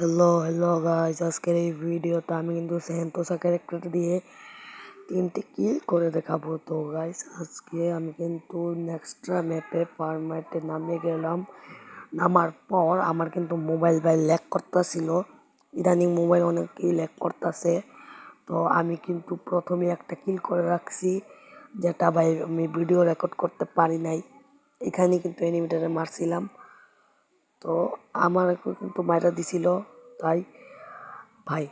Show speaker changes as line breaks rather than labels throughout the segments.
Hello hello guys আজকের এই ভিডিওতে আমি কিন্তু সেন্টোসা ক্যারেক্টার দিয়ে তিনটি কিল করে দেখাবো। তো গাইস আজকে আমি কিন্তু নেক্সট্রা ম্যাপে ফার্মাইটে নামে গেলাম। নামার পর আমার কিন্তু মোবাইল ভাই ল্যাক করতেছিল। ইদানিং মোবাইল অনেকই ল্যাক করতেছে। তো আমি কিন্তু প্রথমে একটা কিল করে রাখছি, যেটা ভাই আমি ভিডিও রেকর্ড করতে পারি নাই। এখানে কিন্তু এনিমিটারে মারছিলাম। তো আমার কিন্তু মাইরা দিছিল। তাই, ভাই,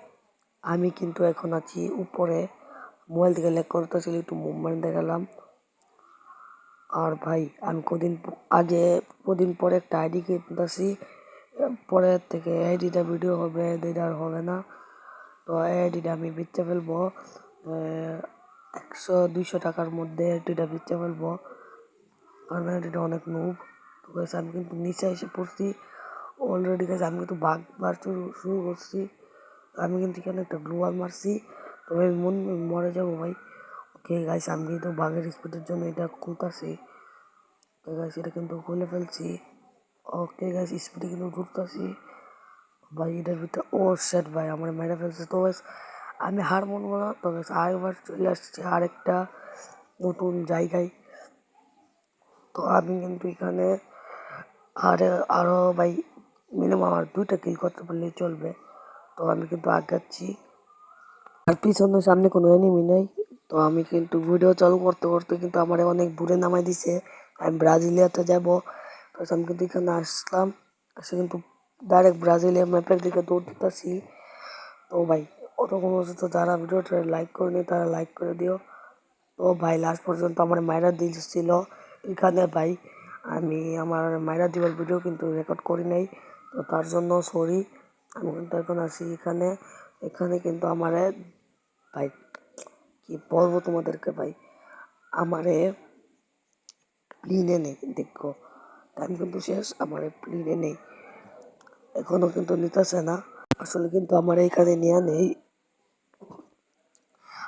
আমি কিন্তু এখন আছি উপরে। মোবাইল থেকে লেক করতেছিল একটু মুভমেন্ট দেখালাম। আর ভাই, আমি কদিন আগে কদিন পরে একটা আইডি কিনতেছি। পরের থেকে আইডিটা ভিডিও হবে আইডিটা আর হবে না। তো আইডিটা আমি বেচে ফেলব। একশো দুইশো টাকার মধ্যে আইডিটা বেচে ফেলব। কারণ আইডিটা অনেক নুব তো আমি কিন্তু নিচে এসে পড়ছি। অলরেডি গেছে আমি কিন্তু বাঘ বার শুরু করছি। আমি কিন্তু এখানে একটা গ্লোয়াল মারছি। তবে আমি মন মরে যাব ভাই। ওকে গাইস আমি কিন্তু বাঘের স্পিডের জন্য এটা খুলতাছি। তো গাইস এটা কিন্তু খুলে ফেলছি। ওকে গাইস স্পিডে কিন্তু ঢুকতাছি। ভাই, এটার ভিতরে, ও সেট ভাই, আমার মেরে ফেলছে। তো গাইস আমি হার মানবো না। তো গাইস আরেকবার চলে আসছি আরেকটা নতুন জায়গায়। তো, আমি কিন্তু এখানে আর আরও ভাই মিনিমাম আর দুইটা কিল করতে পারলেই চলবে। তো আমি কিন্তু আগাচ্ছি। আর পিছনের সামনে কোনো এনিমি নেই। তো আমি কিন্তু ভিডিও চালু করতে করতে কিন্তু আমার অনেক দূরে নামাই দিছে। আমি ব্রাজিলিয়াতে যাব। তো আমি কিন্তু এখানে আসলাম। এসে কিন্তু ডাইরেক্ট ব্রাজিলিয়া ম্যাপের দিকে দৌড় দিতেছি। তো ভাই অতক্ষণ পর্যন্ত যারা ভিডিওটা লাইক করে করেনি তারা লাইক করে দিও। তো ভাই লাস্ট পর্যন্ত আমার মায়েরা দিয়েছিল এখানে ভাই আমি আমার মায়েরা দিবার ভিডিও কিন্তু রেকর্ড করি নাই, তো তার জন্য সরি আমি কিন্তু এখন আসি এখানে এখানে কিন্তু আমারে, ভাই, কি বলব তোমাদেরকে ভাই, আমারে প্লিনে নেই, দেখো। টাইম কিন্তু শেষ, আমার প্লিনে নেই। এখনও কিন্তু নিতেছে না। আসলে কিন্তু আমার এখানে নেওয়া নেই।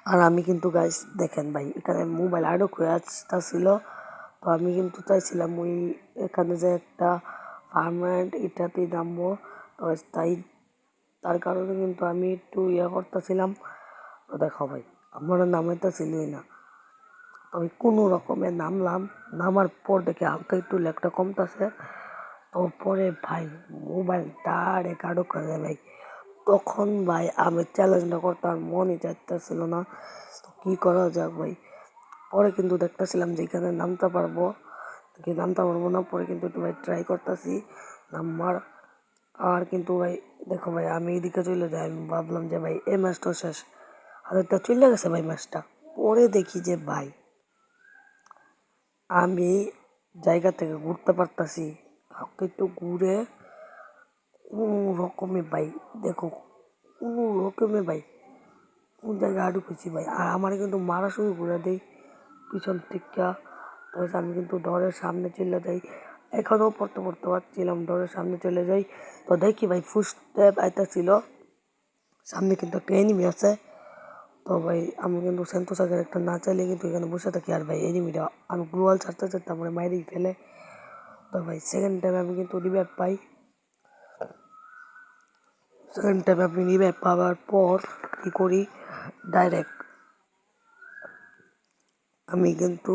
আর আমি কিন্তু গাইস দেখেন ভাই, এখানে মোবাইল আরও হয়ে আসতেছিল। তো আমি কিন্তু চাইছিলাম ওই এখানে যে একটা পার্মানেন্ট এটাতেই নামবো। তো তাই, তার কারণে কিন্তু আমি একটু ইয়ে করতেছিলাম। তো দেখো ভাই, আমার নামাইতেছিলই না। তবে কোনো রকমে নামলাম। নামার পর দেখে হালকা একটু লেগটা কমতেছে। তো পরে ভাই মোবাইল ডারে কারও কাজে ভাই। তখন ভাই আমি চ্যালেঞ্জটা করতাম মনই চাইতেছিল না। তো কী করা যাক ভাই? পরে কিন্তু দেখতেছিলাম যে এখানে নামতে পারব। কি নামতে পারব না, পরে কিন্তু একটু ভাই ট্রাই করতেছি নাম্বার। আর কিন্তু ভাই, দেখো ভাই, আমি এদিকে চলে যাই, আমি ভাবলাম যে ভাই, এই ম্যাচটা শেষ। হাজারটা চলে গেছে ভাই ম্যাচটা পরে দেখি যে ভাই, আমি জায়গা থেকে ঘুরতে পারতাছি। একটু ঘুরে, কোনো রকমে ভাই, দেখো, কোনো রকমে ভাই, কোন জায়গায় খুঁজি ভাই। আর আমার কিন্তু মারা শুরু করে দেয়। পিছন থেকে। তো আমি কিন্তু ডরের সামনে চলে যাই। এখনও পড়তে পড়তে পারছিলাম, ডরের সামনে চলে যাই। তো দেখি ভাই ফুসস্টেপ আইতেছিল সামনে কিন্তু একটা এনিমি আছে। তো ভাই, আমি কিন্তু সেন্তোসাগের একটা না চাইলে কিন্তু এখানে বসে থাকি। আর ভাই এনিমিটা আমি গ্লোয়াল ছাড়তে ছাড়তে আমার মাইরেই ফেলে। তো ভাই সেকেন্ড টাইম আমি কিন্তু রিভাইভ পাই। সেকেন্ড টাইম আমি রিভাইভ পাওয়ার পর কী করি? ডাইরেক্ট আমি কিন্তু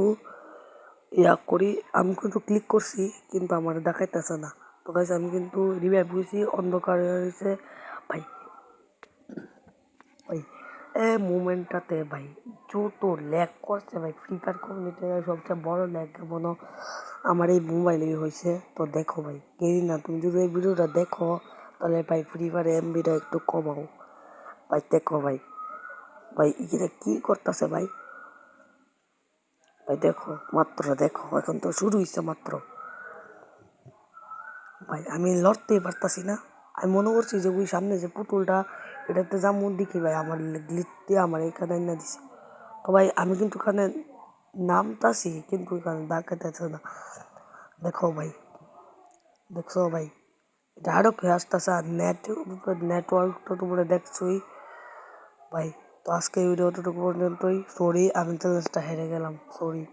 ইয়া করি, আমি কিন্তু ক্লিক করছি, কিন্তু আমার দেখাইতেছে না। তো গাইস আমি কিন্তু রিভাইভ হয়েছি, অন্ধকার হয়েছে। ভাই ভাই, এ মুমেন্টটাতে ভাই, যত ল্যাগ করছে ভাই ফ্রি ফায়ার কমিউনিটি সবচেয়ে বড় ল্যাগ মনে আমার এই মোবাইলেই হয়েছে। তো দেখো ভাই কেরি না তুমি যদি এই ভিডিওটা দেখো, তাহলে ভাই ফ্রি ফায়ার এমবিটা একটু কমাও। ভাই, দেখো ভাই ভাই এটা কী করতেছে ভাই? ভাই, দেখো, মাত্র দেখো, এখন তো শুরু হয়েছে মাত্র। ভাই, আমি লড়তেই পারতাছি না। আমি মনে করছি যে ওই সামনে যে পুতুলটা, এটাতে যেমন দেখি ভাই, আমার লিখতে আমার এখানে না দিছে। তো ভাই, আমি কিন্তু ওখানে নামতাছি, কিন্তু এখানে দেখাতেছে না। দেখো ভাই, দেখছ ভাই, এটা আরও হয়ে আসতেছে, আর নেট নেটওয়ার্ক তো তোমরা দেখছোই। ভাই তো আজকে ভিডিওটা পর্যন্তই। সরি আমি চ্যালেঞ্জটা হেরে গেলাম। সরি